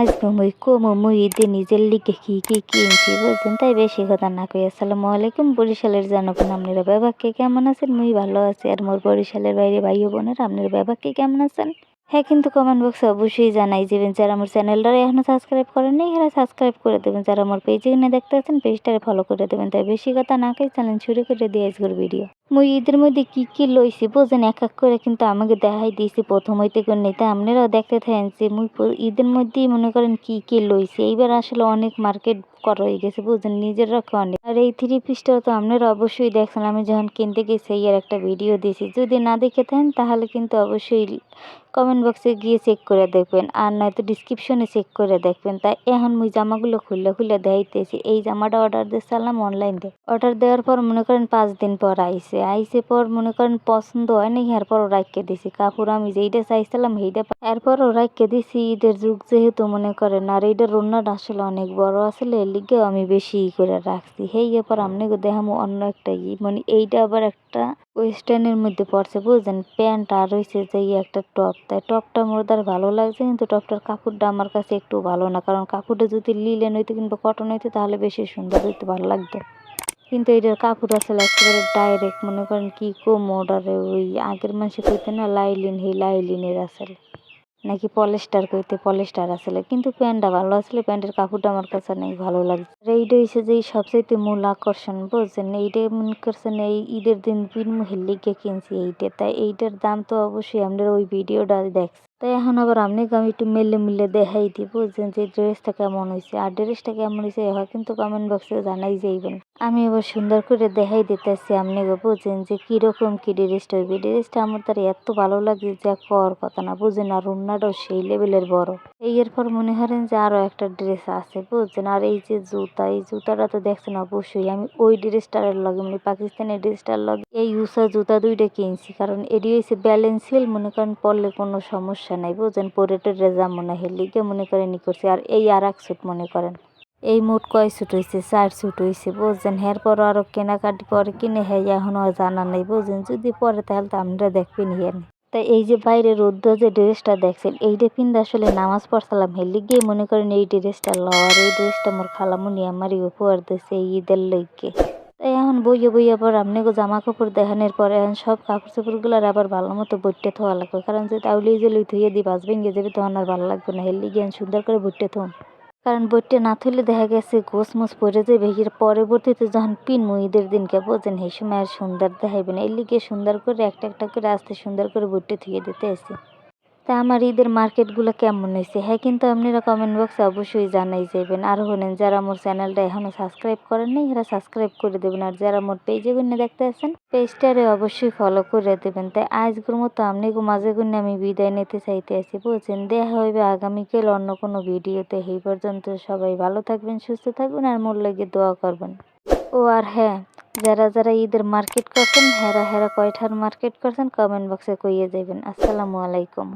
আজকে মুই কমু মুই ঈদে নিজের লিগে কি কি কিনছি বুঝছেন তাই বেশি কথা না কই, আসসালামু আলাইকুম বরিশালের জানবেন আপনারা বাবাকে কেমন আছেন? মুই ভালো আছি, আর মোর বরিশালের বাইরে ভাই বোনেরা, আপনারা বাবাকে কেমন আছেন? হ্যাঁ কিন্তু কমেন্ট বক্সে অবশ্যই জানাই যাবেন যারা আমার চ্যানেলটা এখনও সাবস্ক্রাইব করেন নাই, এরা সাবস্ক্রাইব করে দেবেন। যারা আমার পেজে কিনে দেখতে আছেন পেজটারে ফলো করে দেবেন। তাই বেশি কথা না কই চ্যানেল শুরু করে দিয়ে আজকের ভিডিও মুই ঈদের মধ্যে কি কি লইছি বোঝেন, এক এক করে কিন্তু আমাকে দেখাই দিয়েছি প্রথম হইতে করে নিতে আপনারাও দেখতে থাকেন যে মুই ঈদের মধ্যেই মনে করেন কি কি লইছি। এইবার আসলে অনেক মার্কেট করা হয়ে গেছে বুঝছেন নিজের অনেক আর এই থ্রি পিসটাও তো আপনারা অবশ্যই দেখছেন, আমি যখন কিনতে গেছি আর একটা ভিডিও দিয়েছি। যদি না দেখে থাকেন, তাহলে কিন্তু অবশ্যই কমেন্ট বক্সে গিয়ে চেক করে দেখবেন। আর নয়তো ডিসক্রিপশনে চেক করে দেখবেন। তাই এখন মুই জামাগুলো খুলে খুলে দেখাইতেছি। এই জামাটা অর্ডার দিয়েছিলাম অনলাইন দিয়ে অর্ডার দেওয়ার পর মনে করেন পাঁচ দিন পর আইসে আইসে পর মনে করেন পছন্দ হয় নাই এরপর রাখকে দিছি। কাপড় আমি যেইটা চাইছিলাম সেইটা এরপরও রাখকে দিছি। ঈদের যুগ যেহেতু মনে করেন, আর এইটার রান্নাটা আসলে অনেক বড় আসলে, এর লিগেও আমি বেশি ই করে রাখছি। সেই এরপর আপনাকে দেখামো অন্য একটা ই মানে এইটা আবার একটা ওয়েস্টার্নের মধ্যে পড়ছে, বুঝছেন? প্যান্ট আর রয়েছে যে একটা টপ। তাই টপটা মোর দ্বার ভালো লাগছে, কিন্তু টপটার কাপড়টা আমার কাছে একটু ভালো না। কারণ কাপড়টা যদি লিলেন হইতে কিংবা কটন হইতো, তাহলে বেশি সুন্দর হইতে, ভালো লাগতো। কিন্তু এটার কাপড় আসলে একেবারে ডাইরেক্ট মনে করেন কি কম অর্ডারে ওই আগের মাসে কইতে না লাইলিন সেই লাইলিনের আসলে। নাকি পলেস্টার কইতে পলেস্টার আসলে। কিন্তু প্যান্টটা ভালো আসলে প্যান্টের কাপড়টা আমার কাছে অনেক ভালো লাগছে এইটা হচ্ছে যে সবচাইতে মূল আকর্ষণ, বুঝছেন? এইটা মনে করছেন এই ঈদের দিন বিন হেলিকে কিনছি এইটা। তাই এইটার দাম তো অবশ্যই আপনারা ওই ভিডিওটা দেখছেন। তাই এখন আবার আপনাকে আমি একটু মেলে মিলে দেখাই দিই বুঝছেন যে ড্রেসটা কেমন হয়েছে আর ড্রেসটা কেমন হয়েছে হয় কিন্তু কমেন্ট বক্সে জানাই যাইবেন। আমি এবার সুন্দর করে দেখাই দিতেছি আপনাকে বুঝছেন যে কীরকম কি ড্রেসটা হইবে। ড্রেসটা আমার তার এত ভালো লাগে যে কর কথা না, বুঝেন আর অন্যটাও সেই লেভেলের বড়। এই এরপর মনে করেন যে, আরও একটা ড্রেস আছে, বুঝছেন? আর এই যে জুতা, এই জুতাটা তো দেখছেন অবশ্যই, আমি ওই ড্রেসটার লগে মানে পাকিস্তানি ড্রেসটার লগে এই উষা জুতা দুইটা কিনছি, কারণ এটি হয়েছে ব্যালেন্স ব্যালেন্সিয়াল মনে করেন পরলে কোনো সমস্যা নাই, বুঝছেন? পরে টেরে যা মনে হয় লিগে মনে করেন ই করছি, আর এই আর এক স্যুট মনে করেন। এই মোট কয় স্যুট হয়েছে চার স্যুট হয়েছে বুঝছেন? এর পর আরও কেনাকাটি পরে কিনে হ্যাঁ এখনও জানা নেই, বুঝছেন? যদি পরে তাহলে তো আপনারা দেখবেন হিয়ার তাই এই যে বাইরে রোদ্দ যে ড্রেসটা দেখছেন, এইটা পিন্ধে আসলে নামাজ পড়ছিলাম হেলি গিয়ে মনে করেন এই ড্রেসটা লওয়ার, এই ড্রেসটা মোর খালামুনি আমারই উপহার দিয়েছে ঈদের লইকে তাই এখন বইয়ে বইয়ে আবার আপনাকে জামা কাপড় দেখানোর পরে এখন সব কাপড় চোপড়গুলার আবার ভালো মতো বইটে থোয়া লাগবে। কারণ যে তাউলি যে লই থুয়ে দি, বাস ভেঙে যাবে তখন আর ভালো লাগবে না। হেলি গিয়ে সুন্দর করে বইটে থুন কারণ বইটে না থইলে দেখা গেছে গোস মোস পরে যাবে এর পরবর্তীতে যখন পিনমু ঈদের দিনকে বোঝেন, সেই সময় আর সুন্দর দেখাইবে না। এর লিগে সুন্দর করে একটা একটা করে আস্তে সুন্দর করে বইটে থুয়ে দিতে আসি তা আমার ঈদের মার্কেটগুলো কেমন হয়েছে? হ্যাঁ কিন্তু আপনারা কমেন্ট বক্সে অবশ্যই জানাই যাবেন। আর হলেন, যারা আমার চ্যানেলটা এখনও সাবস্ক্রাইব করেন নাই, এরা সাবস্ক্রাইব করে দেবেন। আর যারা মোর পেজে গুনে দেখতে আছেন পেজটারে অবশ্যই ফলো করে দেবেন। তাই আজকের মতো আপনাকে মাঝে গুনে আমি বিদায় নিতে চাইতে আছি। বলছেন, দেখা হইবে আগামীকাল অন্য কোনো ভিডিওতে। এই পর্যন্ত সবাই ভালো থাকবেন, সুস্থ থাকবেন, আর মোর লাগে দোয়া করবেন। ও, আর হ্যাঁ যারা যারা ঈদের মার্কেট করছেন, হেরা হেরা কয়টার মার্কেট করছেন কমেন্ট বক্সে কইয়ে যাবেন আসসালামু আলাইকুম।